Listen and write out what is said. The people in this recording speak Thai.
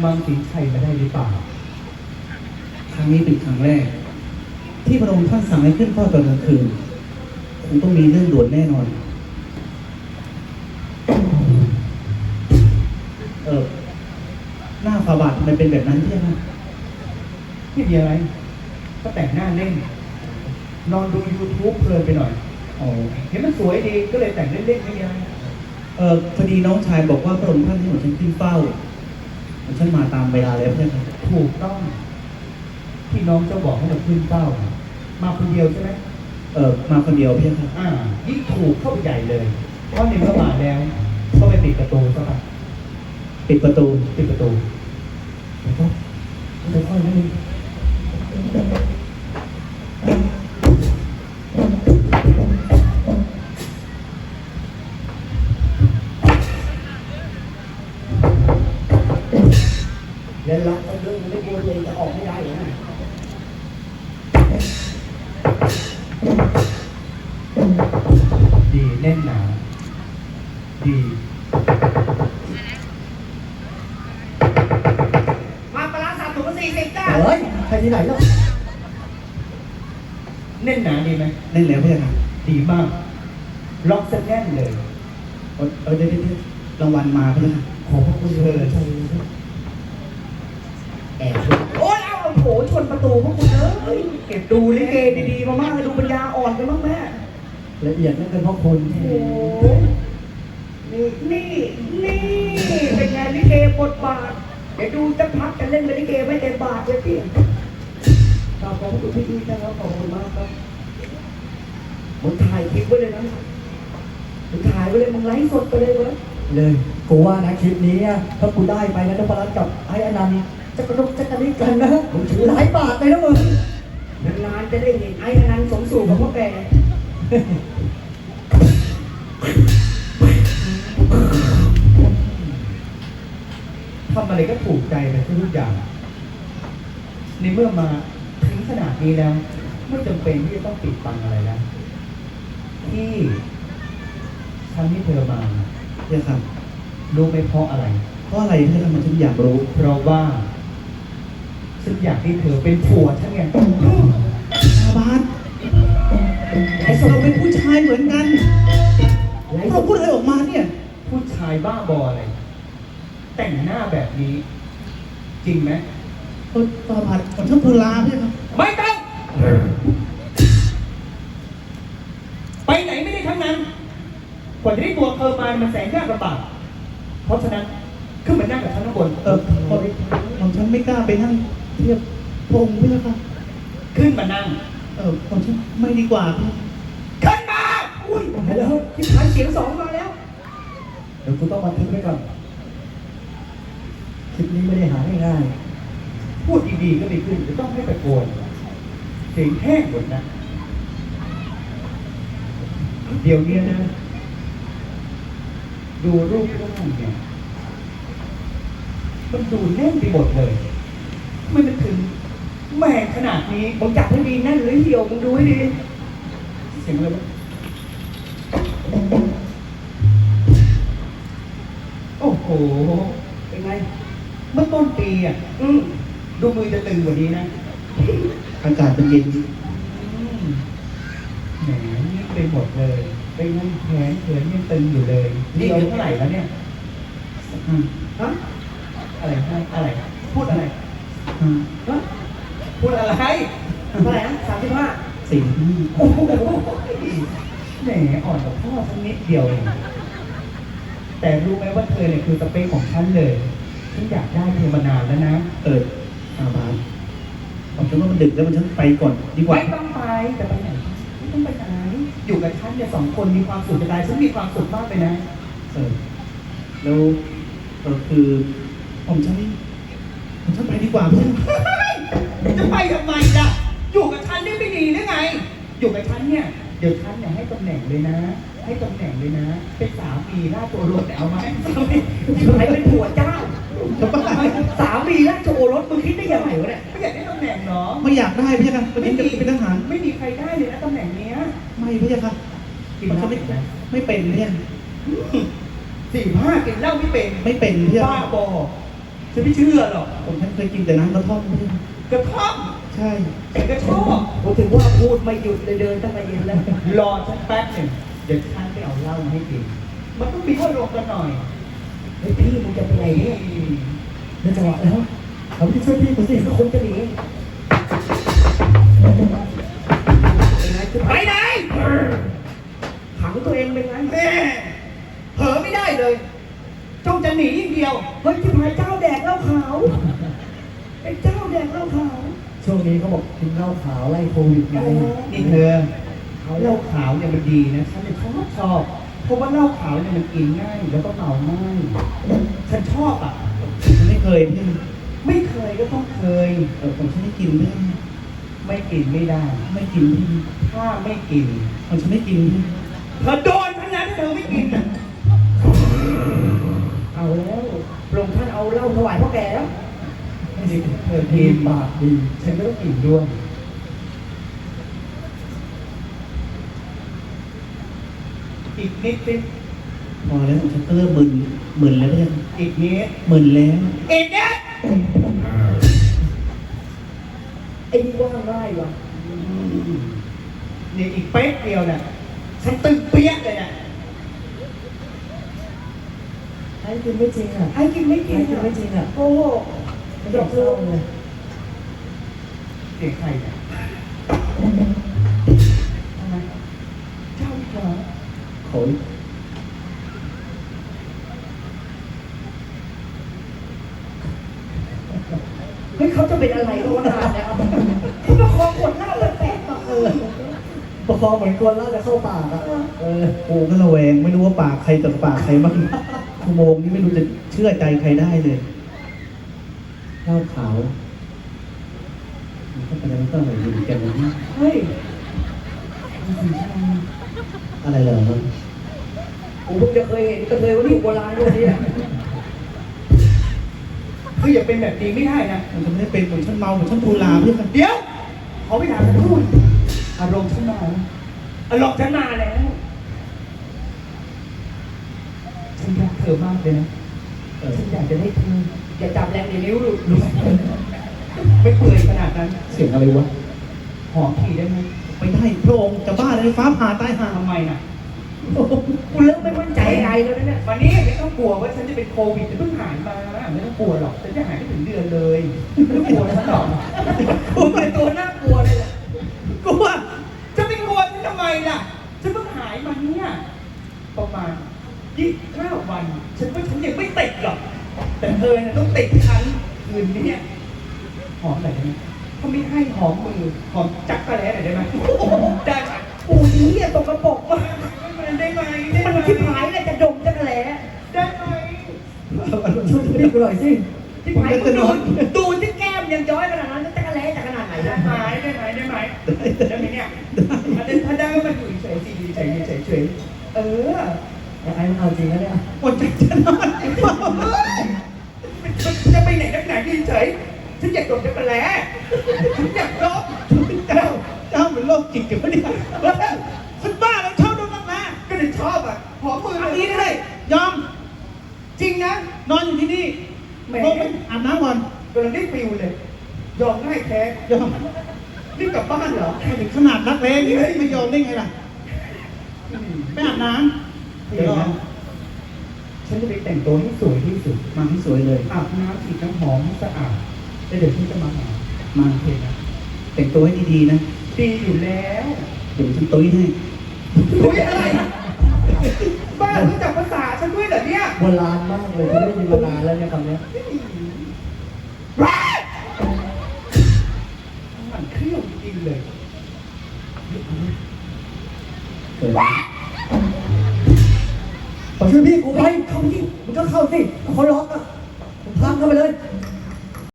ำวังสินชัยมาได้หรือเปล่า ครั้งนี้เป็นครั้งแรก ที่พระองค์ท่านสั่งให้ขึ้นเฝ้าตอนกลางคืนคงต้องมีเรื่องด่วนแน่นอน เออหน้าฝาบาททำไมเป็นแบบนั้นเที่ยงนไม่มีอะไร ก็แต่งหน้าเล่น นอนดู YouTube เพลินไปหน่อยโอ๋อเห็นมันสวยดีก็เลยแต่งเล่นๆไม่มีอะไร เออพอดีน้องชายบอกว่าพระองค์ท่านให้หมดฉันขึ้นเฝ้า มดฉันมาตามเวลาแล้วเพื่อนครับถูกต้อง ที่น้องเจ้าบอกให้เราขึ้นเป้า มาคนเดียวใช่ไหมเออมาคนเดียวเพื่อนครับอ่ายิ่งถูกเข้าไปใหญ่เลยเพราะในเมื่อมาแล้วก็ไปปิดประตูซะก่อนปิดประตูปิดประตูแล้วก็ค่อยๆนั่นเอง แล้วล็อกก็เรื่องไม่กลัวเลยจะออกไม่ได้เหรอนะดีแน่นหนาดีมาปลาร้าสามถุงสี่สิบจ้าเฮ้ยใครที่ไหนแล้วแน่นหนาดีไหมเล่นแล้วเพื่อนครับดีมากล็อกซะแน่นเลย เออเดี๋ยวเดี๋ยวรางวัลมาเพื่อนขอบพระคุณเธอ แอบดูโอ้ยเอาโอ้โหชนประตูพวกคุณเอ้ยเก็บดูลิเกดีๆ มามากเลยดูปัญญาอ่อนกันบ้างแม่ละเอียดนั่นเป็นเพราะคุณโอ้โหนี่นี่นี่เป็นไงลิเกบทบาทเดี๋ยวดูจะพักกันเล่นกับลิเกไม่เต็มบาทเลยพี่ขอบคุณพี่ดีนะครับขอบคุณมากครับมึงถ่ายคลิปไว้เลยนะมึงถ่ายไว้เลยมึงไลฟ์สดไปเลยเว้ยเลยกูว่านะคลิปนี้อะถ้ากูได้ไปนะนพรัตน์กับไอ้อนันต์ จะกระดกจะกระดิกกันนะมึงถือหลายบาทเลยนะมึง นานๆจะได้เห็นไอ้อนันต์สมสู่กับพ่อแก่ทำอะไรก็ถูกใจไปทุกอย่าง ในเมื่อมาถึงขนาดนี้แล้วไม่จำเป็นที่จะต้องปิดบังอะไรแล้ว ที่ฉันที่เธอมา เพื่อนครับรู้ไหมเพราะอะไร เพราะอะไรเพื่อนครับมันฉันอยากรู้ เพราะว่า ฉันอยากให้เธอเป็นผัวฉันไงชาวบ้านไอ้เราเป็นผู้ชายเหมือนกันเราพูดอะไรออกมาเนี่ย ผู้ชายบ้าบออะไร แต่งหน้าแบบนี้ จริงไหมเออตาบาดผมชอบเพลาเพื่อนครับไม่ต้อง ไปไหนไม่ได้ทั้งนั้น กว่าจะได้ตัวเธอมามันแสนยากลำบากเพราะฉะนั้นขึ้นมานั่งกับฉันข้างบน เออผมผมฉันไม่กล้าไปนั่ง เทียบพระองค์เพื่อนครับขึ้นมานั่ง เออผมฉันไม่ดีกว่าเพื่อนขึ้นมา อุ้ยไปแล้วที่ขายเสียงสองมาแล้ว เดี๋ยวกูต้องบันทึกไว้ก่อนคลิปนี้ไม่ได้หาง่ายพูดดีๆก็ไม่ขึ้นจะต้องให้ตะโกนเสียงแห้งหมดนะ เดี๋ยวเนี้ยนะ ดูรูปร่างเนี่ยมันดูแน่นไปหมดเลยทำ ไมมันถึงแหม่ขนาดนี้มึงจับให้ดีแน่นหรือเหี่ยวมึงดูให้ดี เสียงอะไรวะโอ้โห เป็นไง เมื่อต้นปีอะอืมดูมือจะตึงกว่านี้นะ อากาศมันเย็นอืมแหมนี่เป็นหมดเลย เป็นไงแขนเขินยังตึงอยู่เลย นี่อายุเท่าไหร่แล้วเนี่ยอ่าฮะ อะไรฮะอะไร พูดอะไรอ่าฮะ พูดอะไรเท่าไหร่นะสามสิบห้าสี่ห้าโอ้โหแหมอ่อนกับพ่อสักนิดเดียวเองแต่รู้ไหมว่าเธอเนี่ยคือสเปคของฉันเลยฉันอยากได้เธอมานานแล้วนะเออตาบานผมคิดว่ามันดึกแล้วมันฉันไปก่อนดีกว่าไม่ต้องไปแต่ไปไหนไม่ต้องไปไหนอยู่กับฉันเนี่ยสองคนมีความสุขจะตายฉันมีความสุขมากเลยนะเออแล้วเออคือผมฉันผม ฉันไปดีกว่าเพื่อนจะไปทำไมล่ะ อยู่กับฉันนี่ไม่ดีหรือไง อยู่กับฉันเนี่ย เดี๋ยวฉันเนี่ยให้ตำแหน่งเลยนะ ให้ตำแหน่งเลยนะ เป็นสามีราชโอรสแต่เอาไหมใครเป็นผัวเจ้าสามีราชโอรสมึงคิดได้ยังไงวะเนี่ยไม่อยากได้ตำแหน่งเนาะไม่อยากได้พี่ครับวันนี้จะเป็นทหาร ไม่มีใครได้เลยนะตำแหน่งเนี้ย ไม่พี่ครับกินมันเหล้าจะไม่เป็นไหมไม่เป็นเนี่ยสี่ห้ากินเหล้าไม่เป็น ไม่เป็นพี่บ้าบอ ฉันไม่เชื่อหรอกผมท่านเคยกินแต่น้ำกระท่อมไม่ได้กระท่อมใช่ฉันก็ชอบผมถึงว่าพูดไม่หยุดเลยเดินตั้งแต่เย็นแล้วรอฉันแป๊บหนึ่งเดี๋ยวฉันไปเอาเหล้ามาให้กินมันต้องมีข้อลงกันหน่อยเฮ้ยพี่มึงจะไปไหนเนี่ยในจังหวะแล้วเขาที่ช่วยพี่กูสิก็คงจะหนีไปไหนขังตัวเองเป็นไงแม่เผลอไม่ได้เลยจ้องจะหนีอย่างเดียว เฮ้ยที่พายเจ้าแดกเหล้าขาวไอ้เจ้าแดกเหล้าขาว ช่วงนี้เขาบอกกินเหล้าขาวไล่โควิดไงนี่เธอเหล้าขาวเนี่ยมันดีนะฉันเนี่ยชอบชอบเพราะว่าเหล้าขาวเนี่ยมันกินง่ายแล้วก็เมาง่ายฉันชอบอะผมไม่เคยพี่ไม่เคยก็ต้องเคยเออผมฉันไม่กินไม่ได้ไม่กินไม่ได้ ไม่กินพี่ถ้าไม่กินผมฉันไม่กินพี่เธอโดนทั้งนั้นเธอไม่กินอะเอาแล้วพระองค์ท่านเอาเหล้าถวายพ่อแก่แล้ว นี่เธอดีกินปากดี ฉันก็ต้องกินด้วยอีกนิดสิพอแล้วผมฉันก็เริ่มมึนมึนแล้วเนี่ยอีกนิดมึนแล้วอีกนิดไอ้นี่ว่าง่ายว่ะนี่อีกเป๊กเดียวเนี่ยฉันตึงเปี้ยเลยเนี่ยให้กินไม่จริงอะไอ้กินไม่กินให้กินไม่จริงอะโอ้โห ไม่ต้องเข้าเลยเสียงใครเนี่ยทำไมเจ้าอีกเหรอขอเฮ้ยเขาจะเป็นอะไรกันวะนานเนี่ยเขาประคองขวดเหล้าแปลกๆมาเออประคองเหมือนกลัวเหล้าจะเข้าปากอะเออกูก็ระแวงไม่รู้ว่าปากใครกับปากใครบ้างชั่วโมงนี้ไม่รู้จะเชื่อใจใครได้เลย ข้าวขาวมันก็เป็นอะไรก็อร่อยดีเหมือนกันนะเฮ้ยอะไรเหรอกูเพิ่งจะเคยเห็นกระเทยวันนี้โบราณด้วยเนี่ยคืออย่าเป็นแบบนี้ไม่ได้นะมันจะไม่ได้เป็นเหมือนฉันเมาเหมือนฉันพูลาพี่กันเดี๋ยวขอเวลาสักครู่อารมณ์ฉันมาแล้วอารมณ์ฉันมาแล้วฉันรักเธอมากเลยนะเออฉันอยากจะได้เธอ อย่าจับแรงเดี๋ยวนิ้วหลุดรู้ไหมไม่เปื่อยขนาดนั้น เสียงอะไรวะ หอมทีได้ไหมไม่ได้พระองค์จะบ้าเลยฟ้าผ่าตายห่าทำไมน่ะกูเริ่มไม่มั่นใจอะไรแล้วนะเนี่ยวันนี้ไม่ต้องกลัวว่าฉันจะเป็นโควิดจะเพิ่งหายมาไม่ต้องกลัวหรอกฉันจะหายไม่ถึงเดือนเลยไม่ต้องกลัวฉันหรอกกูเป็นตัวน่ากลัวเลยแหละกลัวจะไม่กลัวฉันทำไมล่ะฉันเพิ่งหายมาเนี่ยประมาณยี่สิบห้าวัน ฉันว่าฉันยังไม่ติดหรอก แต่เธอเนี่ยต้องติดฉันคืนนี้เนี่ยหอมหน่อยได้ไหมเขาไม่ให้หอมมือหอมจักรแร้หน่อยได้ไหมได้ไหมกูนี้ยตกกระปรกมากได้ไหมได้ไหมมันชิบหายเลยจะดมจะแหละได้ไหมช่วยพี่กูหน่อยสิชิบหายกูดูดูที่แก้มยังย้อยขนาดนั้นจะกระแหละจะขนาดไหนได้นะไหมได้ไหมได้ไหมได้ไหมเนี่ยถ้าได้ถ้าได้ก็มาอยู่เฉยๆสิเฉยๆเฉยๆเฉยๆเออไอ้ไอ้มันเอาจริงนะเนี่ยหมดใจจะนอน จะไปไหนนักหนายืนเฉยฉันอยากโดนจักรแล้ฉันอยากลบเจ้าเจ้าเหมือนโรคจิตอยู่ปะเนี่ยฉันบ้าแล้วชอบโดนนักมาก็เลยชอบอะหอมมืออันแบบนี้นี้เลเลยยยอม จริงนะ นอนอยู่ที่นี่แหมลงไปอาบน้ำก่อนกำลังได้ฟิลเลย ยอมง่ายแท้ยอมรีบกลับบ้านเหรอ ถึงขนาดนักเลงนี่ไม่ยอมได้ไงล่ะไปอาบน้ำ เดี๋ เดี๋ ย ยววร นะ อ ฉันจะ ไปแต่งตัวให้สวยที่สุดมาให้สวยเลยอาบน้ำฉีดน้ำหอมให้สะอาดแล้วเดี๋ยวฉันจะมาหามาโอเคนะแต่งตัวให้ดีๆนะดีอยู่แล้วเดี๋ยวฉันตุ้ยให้อุ้ยอะไร บ้ารู้จักภาษาฉันด้วยเหรอเนี่ยโบราณมากเลยที่ไม่ได้ยินมานานแล้วเนี่ยคำเนี้ยว้ามันเครี้ยวจริงเลยเกิดขอ ช่วยพี่กูไปเข้าที่มันก็เข้าสิเขาล็อกอะมึงพังเข้าไปเลย